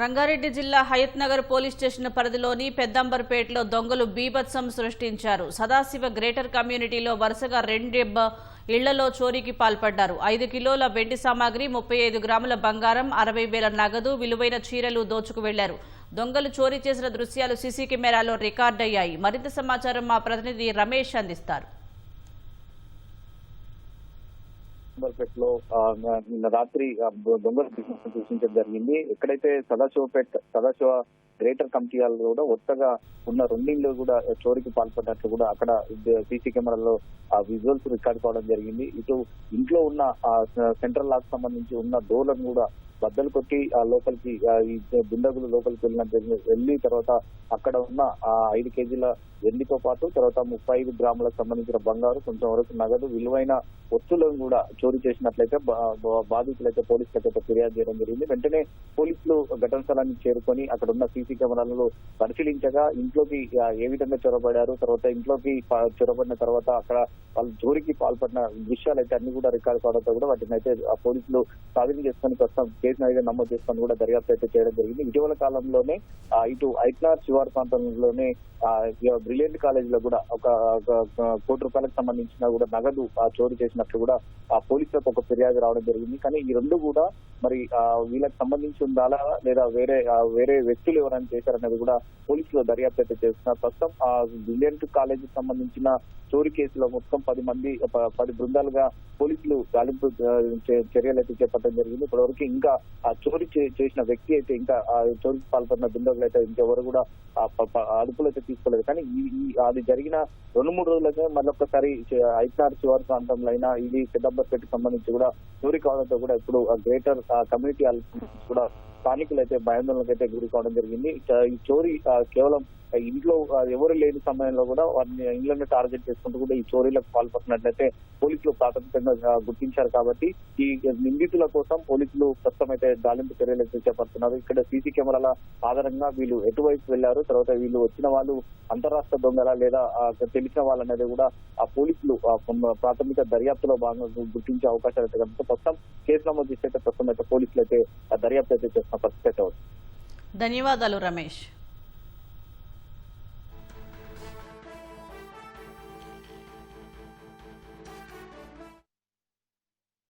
రంగారెడ్డి జిల్లా Hayath Nagar police station పరిధిలోని పెద్దంబర్పేటలో దొంగలు బీభత్సం సృష్టించారు. సదాశివ గ్రేటర్ కమ్యూనిటీలో వరుసగా రెండెబ్బ ఇళ్ళలో చోరీకి పాల్పడ్డారు. ఐదు కిలోల వెండి సామాగ్రి ముప్పై ఐదు గ్రాముల బంగారం అరవై వేల నగదు విలువైన చీరలు దోచుకు వెళ్ళారు. దొంగలు చోరీ చేసిన దృశ్యాలు సీసీ కెమెరాలో రికార్డయ్యాయి. మరింత సమాచారం మా ప్రతినిధి రమేష్ అందిస్తారు. లో నిన్న రాత్రి ఆ, దొంగల సూచించడం జరిగింది. ఎక్కడైతే సదాశివపేట్ సదాశివ గ్రేటర్ కమిటీ కూడా కొత్తగా ఉన్న రెండింటిలో కూడా చోరీకి పాల్పడినట్లు కూడా అక్కడ సీసీ కెమెరాలో ఆ విజువల్స్ రికార్డ్ కావడం జరిగింది. ఇటు ఇంట్లో ఉన్న ఆ సెంట్రల్ లాక్ సంబంధించి ఉన్న డోర్లను కూడా బద్దలు కొట్టి ఆ లోపలికి ఈ దుండగులు లోపలికి వెళ్ళిన జరిగింది వెళ్ళి తర్వాత అక్కడ ఉన్న ఆ ఐదు కేజీల వెండితో పాటు తర్వాత ముప్పై ఐదు గ్రాములకు సంబంధించిన బంగారు కొంచెం వరకు నగదు విలువైన వస్తువులను కూడా చోరీ చేసినట్లయితే బా- బా- బాధితులైతే పోలీసులకైతే ఫిర్యాదు చేయడం జరిగింది. వెంటనే పోలీసులు ఘటన స్థలానికి చేరుకొని అక్కడ ఉన్న సీసీ కెమెరాలను పరిశీలించగా ఇంట్లోకి ఏ విధంగా చొరబడారు తర్వాత ఇంట్లోకి చొరబడిన తర్వాత అక్కడ వాళ్ళు జోరికి పాల్పడిన విషయాలు అయితే అన్ని కూడా రికార్డు కావడంతో కూడా వాటిని అయితే ఆ పోలీసులు స్వాధీనం చేసుకొని ప్రస్తుతం కేసును అయితే నమోదు చేసుకొని కూడా దర్యాప్తు అయితే చేయడం జరిగింది. ఇటీవల కాలంలోనే ఇటు ఐట్నార్ శివారు ప్రాంతంలోనే బ్రిలియంట్ కాలేజ్లో కూడా ఒక కోటి రూపాయలకు సంబంధించిన కూడా నగదు ఆ చోరీ చేసినట్లు కూడా ఆ పోలీసులకు ఒక ఫిర్యాదు రావడం జరిగింది. కానీ ఈ రెండు కూడా మరి ఆ వీళ్ళకి సంబంధించి ఉండాలా లేదా వేరే వేరే వ్యక్తులు ఎవరైనా చేశారనేది కూడా పోలీసులు దర్యాప్తు అయితే చేస్తున్నారు. ప్రస్తుతం ఆ బ్రిలియంట్ కాలేజ్ సంబంధించిన చోరీ కేసులో మొత్తం పది మంది పది బృందాలుగా పోలీసులు గాలింపు చర్యలు అయితే చేపట్టడం జరిగింది. ఇప్పటివరకు ఇంకా ఆ చోరీ చేసిన వ్యక్తి అయితే ఇంకా ఆ చోరీకి పాల్పడిన దుండగులు అయితే ఇంకెవరు కూడా అదుపులో అయితే తీసుకోలేదు. కానీ ఈ అది జరిగిన రెండు మూడు రోజులకే మరొకసారి ఐట్నార్ శివారు ప్రాంతంలో అయినా ఇది పెద్దబ్బర్పేట సంబంధించి కూడా చోరీ కావడంతో కూడా ఇప్పుడు గ్రేటర్ కమ్యూనిటీ కూడా స్థానికులు అయితే భయాందోళనకైతే అయితే గురి కావడం జరిగింది. ఇక ఈ చోరీ కేవలం ఇంట్లో ఎవరు లేని సమయంలో కూడా వారిని ఇళ్ళను టార్గెట్ చేసుకుంటూ కూడా ఈ చోరీలకు పాల్పడినట్లయితే పోలీసులు ప్రాథమికంగా గుర్తించారు కాబట్టి ఈ నిందితుల కోసం పోలీసులు ప్రస్తుతం అయితే గాలింపు చర్యలు చేపడుతున్నారు ఇక్కడ సీసీ కెమెరాల ఆధారంగా వీళ్ళు ఎటువైపు వెళ్ళారు తర్వాత వీళ్ళు వచ్చిన వాళ్ళు అంతరాష్ట్ర దొంగల లేదా తెలిసిన వాళ్ళనేది కూడా ఆ పోలీసులు ప్రాథమిక దర్యాప్తులో భాగంగా గుర్తించే అవకాశాలు అయితే కనుక ప్రస్తుతం కేసు నమోదు చేస్తే ప్రస్తుతం అయితే పోలీసులు అయితే దర్యాప్తు అయితే చేస్తున్న పరిస్థితి అయితే ధన్యవాదాలు రమేష్.